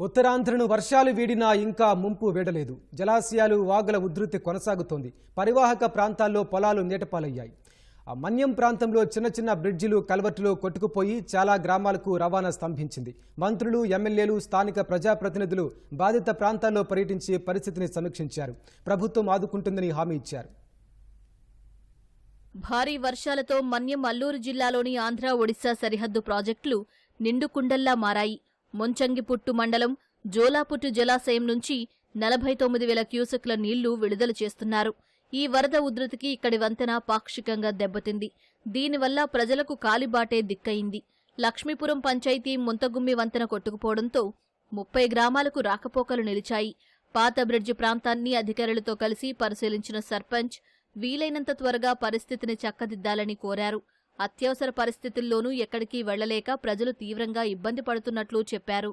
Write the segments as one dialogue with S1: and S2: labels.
S1: ఉత్తరాంధ్రను వర్షాలు వీడినా ఇంకా ముంపు వీడలేదు. జలాశయాలు వాగుల ఉధృతి కొనసాగుతోంది. పరివాహక ప్రాంతాల్లో పొలాలు నీటపాలయ్యాయి. ఆ మన్యం ప్రాంతంలో చిన్న చిన్న బ్రిడ్జిలు కల్వర్టులు కొట్టుకుపోయి చాలా గ్రామాలకు రవాణా స్తంభించింది. మంత్రులు ఎమ్మెల్యేలు స్థానిక ప్రజాప్రతినిధులు బాధిత ప్రాంతాల్లో పర్యటించి పరిస్థితిని సమీక్షించారు. ప్రభుత్వం ఆదుకుంటుందని హామీ ఇచ్చారు.
S2: భారీ వర్షాలతో మన్యం అల్లూరు జిల్లాలోని ఆంధ్ర ఒడిశా సరిహద్దు ప్రాజెక్టులు నిండుకుండల్లా మారాయి. మొంచంగిపుట్టు మండలం జోలాపుట్టు జలాశయం నుంచి నలభై తొమ్మిది వేల క్యూసెక్ల నీళ్ళు విడుదల చేస్తున్నారు. ఈ వరద ఉధృతికి ఇక్కడి వంతెన పాక్షికంగా దెబ్బతింది. దీనివల్ల ప్రజలకు కాలిబాటే దిక్కయింది. లక్ష్మీపురం పంచాయతీ ముంతగుమ్మి వంతెన కొట్టుకుపోవడంతో ముప్పై గ్రామాలకు రాకపోకలు నిలిచాయి. పాత బ్రిడ్జి ప్రాంతాన్ని అధికారులతో కలిసి పరిశీలించిన సర్పంచ్ వీలైనంత త్వరగా పరిస్థితిని చక్కదిద్దాలని కోరారు. అత్యవసర పరిస్థితుల్లోనూ ఎక్కడికి వెళ్ళలేక ప్రజలు తీవ్రంగా ఇబ్బంది పడుతున్నట్లు చెప్పారు.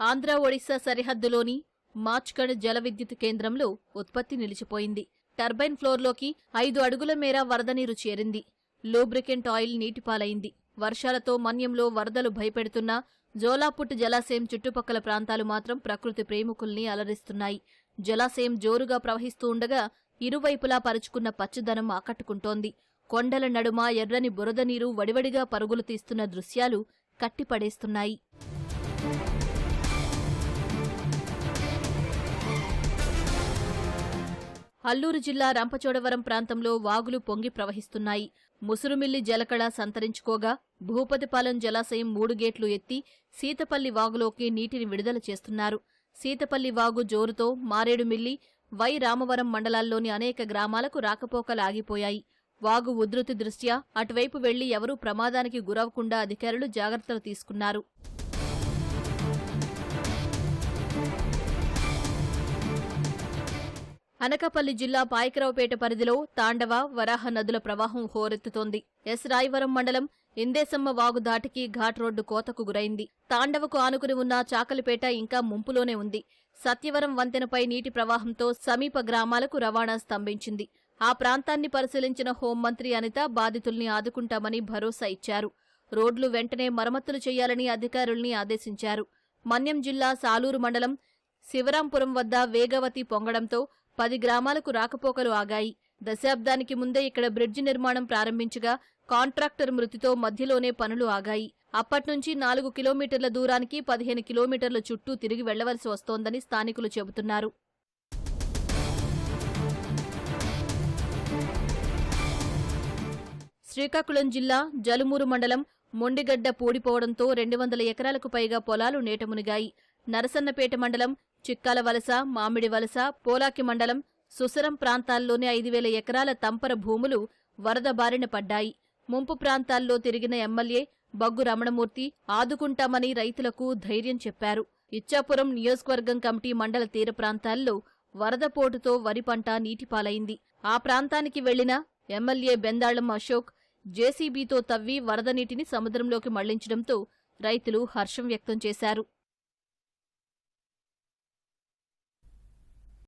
S2: ఆంధ్ర ఒడిశా సరిహద్దులోని మార్చ్గఢ్ జల విద్యుత్ కేంద్రంలో ఉత్పత్తి నిలిచిపోయింది. టర్బైన్ ఫ్లోర్లోకి ఐదు అడుగుల మేర వరద నీరు చేరింది. లూబ్రికెంట్ ఆయిల్ నీటిపాలైంది. వర్షాలతో మన్యంలో వరదలు భయపెడుతున్నా జోలాపుట్ జలాశయం చుట్టుపక్కల ప్రాంతాలు మాత్రం ప్రకృతి ప్రేమికుల్ని అలరిస్తున్నాయి. జలాశయం జోరుగా ప్రవహిస్తూ ఉండగా ఇరువైపులా పరుచుకున్న పచ్చదనం ఆకట్టుకుంటోంది. కొండల నడుమ ఎర్రని బురద నీరు వడివడిగా పరుగులు తీస్తున్న దృశ్యాలు కట్టిపడేస్తున్నాయి. అల్లూరు జిల్లా రంపచోడవరం ప్రాంతంలో వాగులు పొంగి ప్రవహిస్తున్నాయి. ముసురుమిల్లి జలకళ సంతరించుకోగా భూపతిపాలెం జలాశయం మూడు గేట్లు ఎత్తి సీతపల్లి వాగులోకి నీటిని విడుదల చేస్తున్నారు. సీతపల్లి వాగు జోరుతో మారేడుమిల్లి వై రామవరం మండలాల్లోని అనేక గ్రామాలకు రాకపోకలు ఆగిపోయాయి. వాగు ఉధృతి దృష్ట్యా అటువైపు వెళ్ళి ఎవరూ ప్రమాదానికి గురవకుండా అధికారులు జాగ్రత్తలు తీసుకున్నారు. అనకాపల్లి జిల్లా పాయకరావుపేట పరిధిలో తాండవ వరాహ నదుల ప్రవాహం హోరెత్తుతోంది. ఎస్. రాయవరం మండలం ఇందేశమ్మ వాగు దాటికి ఘాట్ రోడ్డు కోతకు గురైంది. తాండవకు ఆనుకుని ఉన్న చాకలిపేట ఇంకా ముంపులోనే ఉంది. సత్యవరం వంతెనపై నీటి ప్రవాహంతో సమీప గ్రామాలకు రవాణా స్తంభించింది. ఆ ప్రాంతాన్ని పరిశీలించిన హోంమంత్రి అనిత బాధితుల్ని ఆదుకుంటామని భరోసా ఇచ్చారు. రోడ్లు వెంటనే మరమ్మతులు చేయాలని అధికారుల్ని ఆదేశించారు. మన్యం జిల్లా సాలూరు మండలం శివరాంపురం వద్ద వేగవతి పొంగడంతో పది గ్రామాలకు రాకపోకలు ఆగాయి. దశాబ్దానికి ముందే ఇక్కడ బ్రిడ్జి నిర్మాణం ప్రారంభించగా కాంట్రాక్టర్ మృతితో మధ్యలోనే పనులు ఆగాయి. అప్పట్నుంచి నాలుగు కిలోమీటర్ల దూరానికి పదిహేను కిలోమీటర్ల చుట్టూ తిరిగి వెళ్ళవలసి వస్తోందని స్థానికులు చెబుతున్నారు. శ్రీకాకుళం జిల్లా జలుమూరు మండలం మొండిగడ్డ పూడిపోవడంతో రెండు వందల ఎకరాలకు పైగా పొలాలు నేటమునిగాయి నరసన్నపేట మండలం చిక్కాల వలస మామిడి వలస పోలాకి మండలం సుసరం ప్రాంతాల్లోని ఐదు వేల ఎకరాల తంపర భూములు వరద బారిన పడ్డాయి. ముంపు ప్రాంతాల్లో తిరిగిన ఎమ్మెల్యే బగ్గు రమణమూర్తి ఆదుకుంటామని రైతులకు ధైర్యం చెప్పారు. ఇచ్చాపురం నియోజకవర్గం కమిటీ మండల తీర ప్రాంతాల్లో వరద పోటుతో వరి పంట నీటిపాలైంది. ఆ ప్రాంతానికి వెళ్ళిన ఎమ్మెల్యే బెందాళం అశోక్ జేసీబీతో తవ్వి వరద నీటిని సముద్రంలోకి మళ్ళించడంతో రైతులు హర్షం వ్యక్తం చేశారు.